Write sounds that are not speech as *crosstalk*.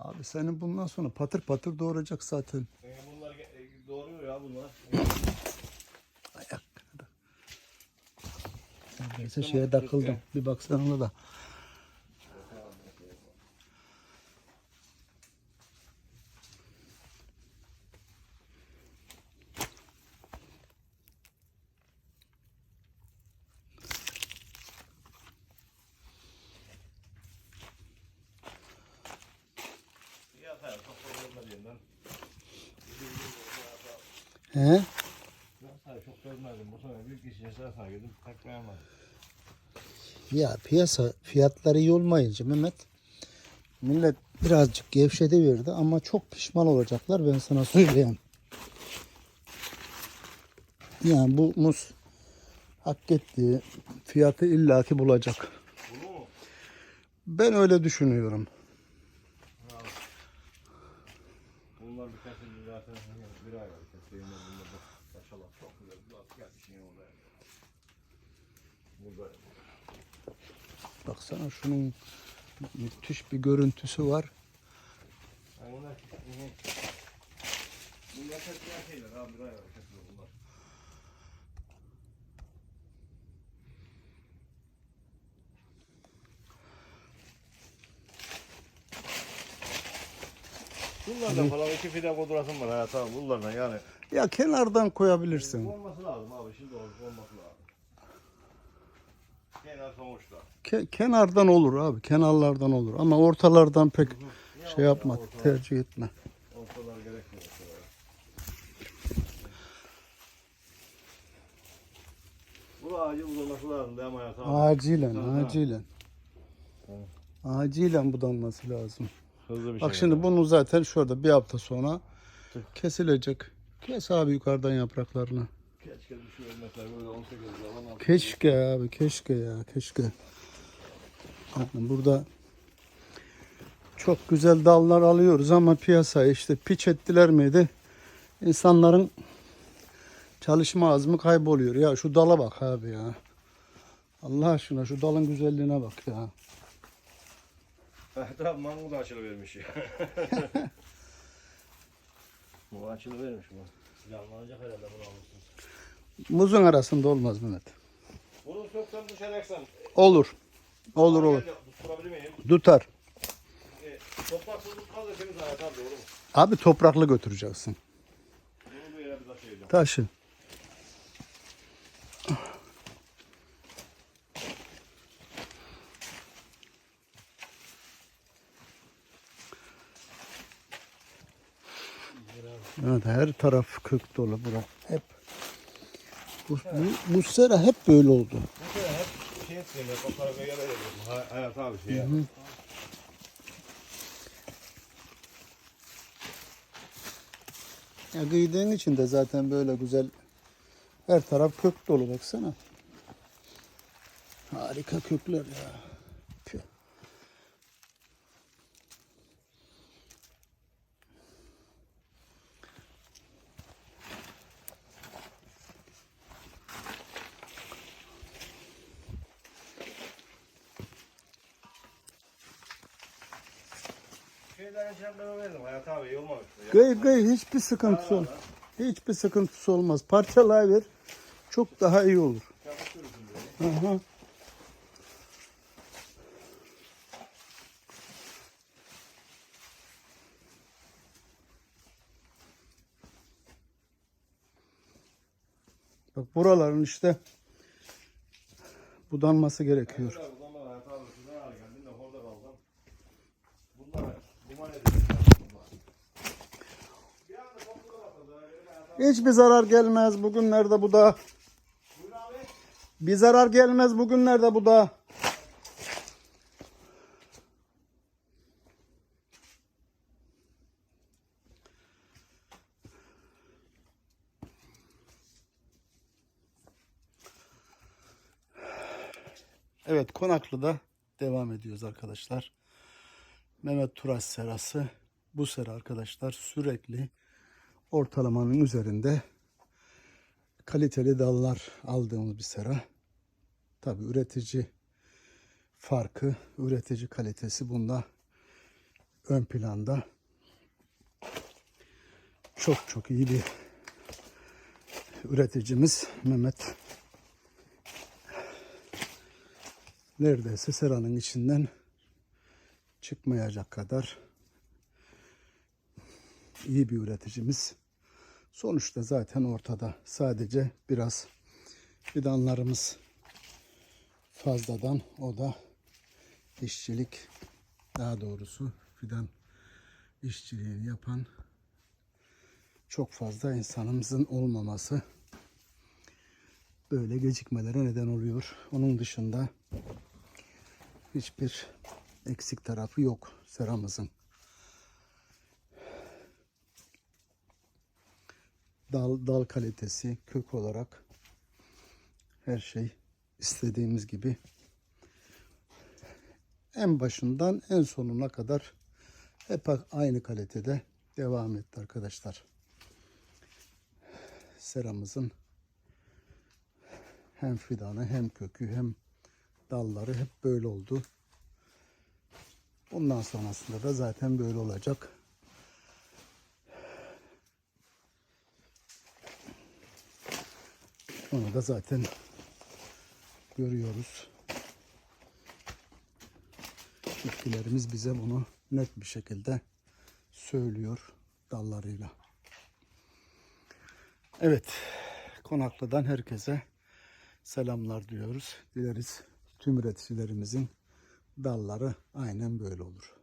Abi senin bundan sonra patır patır doğuracak zaten. E, bunlar e, doğruyor ya bunlar. Ayak. Neyse şeye takıldım. Bir baksana ona da. Ya hayır çok görmediğinden. He? Çok görmedim. Bu sene büyük işin sırasına girdim. Beğenmedim. Ya piyasa fiyatları iyi olmayınca Mehmet millet birazcık gevşedi verdi ama çok pişman olacaklar ben sana söyleyeyim. Yani bu muz hak ettiği fiyatı illaki bulacak. Ben öyle düşünüyorum. Bunlar bir kesildi zaten. Bir ay var kesildi. Bunlar da maşallah çok güzel. Biraz gel şey orada. Burada. Baksana şunun müthiş bir görüntüsü var. Yani bunlar, bunlar kesilen şeyler. Abi bir ay var kesiliyor bunlar. Bunlardan falan iki fide kodurasım var hayat abi bunlardan yani. Ya kenardan koyabilirsin. Olması lazım abi şimdi olması lazım. Kenar sonuçta. Ke- kenardan olur abi. Kenarlardan olur. Ama ortalardan pek şey yapma. Tercih etme. Ortalar gerekmiyor. ortalara. Bu ağacı uzaması lazım değil mi hayat abi? Acilen, acilen. Acilen budanması lazım. Hızlı bir Bak şey. şimdi bunu zaten şurada bir hafta sonra Tüh. kesilecek. Kes abi yukarıdan yapraklarını. Keşke bir şey ölmekler böyle 18 yıl 16 Keşke abi keşke ya keşke. Bakın burada çok güzel dallar alıyoruz ama piyasaya işte piç ettiler miydi? İnsanların çalışma azmi kayboluyor. Ya şu dala bak abi ya. Allah aşkına şu dalın güzelliğine bak ya. Etraf mango da açılıvermiş ya. *laughs* bu açılıvermiş bu. Canlanacak herhalde bunu almışsınız. Muzun arasında olmaz Mehmet. Bunu söksen düşeceksen. Olur. Olur olur. Tutturabilir miyim? Tutar. E, topraksızlık kalır senin hayat abi doğru mu? Abi topraklı götüreceksin. Bunu bir yere bir taşıyacağım. Taşı. Evet her taraf kök dolu bura. Hep bu, bu, bu sera hep böyle oldu. Bu sene hep şey ya. Toplara böyle veriyorum. Hay- Hayat abi şey ya. Ya kıydığın için de zaten böyle güzel her taraf kök dolu baksana. Harika kökler ya. Şeylerin şartlarını verdim. Hayat abi iyi olmamış. Ya. Gıy gıy hiçbir sıkıntısı olmaz. Hiçbir sıkıntısı olmaz. Parçalayıver. Çok daha iyi olur. Aha. Bak buraların işte budanması gerekiyor. Bunlar o zaman hayat abi sizden al geldim de orada kaldım. Bunlar duman ediyor. Bunlar. Bir anda topluda bakıldı. Öyle hayat abi. Hiçbir zarar gelmez bugünlerde bu da. Bir zarar gelmez bugünlerde bu da. Evet Konaklı'da devam ediyoruz arkadaşlar. Mehmet Turas serası. Bu sera arkadaşlar sürekli ortalamanın üzerinde kaliteli dallar aldığımız bir sera. Tabi üretici farkı, üretici kalitesi bunda ön planda. Çok çok iyi bir üreticimiz Mehmet. Neredeyse seranın içinden çıkmayacak kadar iyi bir üreticimiz. Sonuçta zaten ortada. Sadece biraz fidanlarımız fazladan o da işçilik daha doğrusu fidan işçiliğini yapan çok fazla insanımızın olmaması böyle gecikmelere neden oluyor. Onun dışında hiçbir eksik tarafı yok seramızın. Dal, dal kalitesi, kök olarak her şey istediğimiz gibi en başından en sonuna kadar hep aynı kalitede devam etti arkadaşlar. Seramızın hem fidanı hem kökü hem dalları hep böyle oldu. Bundan sonrasında da zaten böyle olacak. Onu da zaten görüyoruz. Bitkilerimiz bize bunu net bir şekilde söylüyor dallarıyla. Evet, Konaklı'dan herkese selamlar diyoruz. Dileriz tüm üreticilerimizin dalları aynen böyle olur.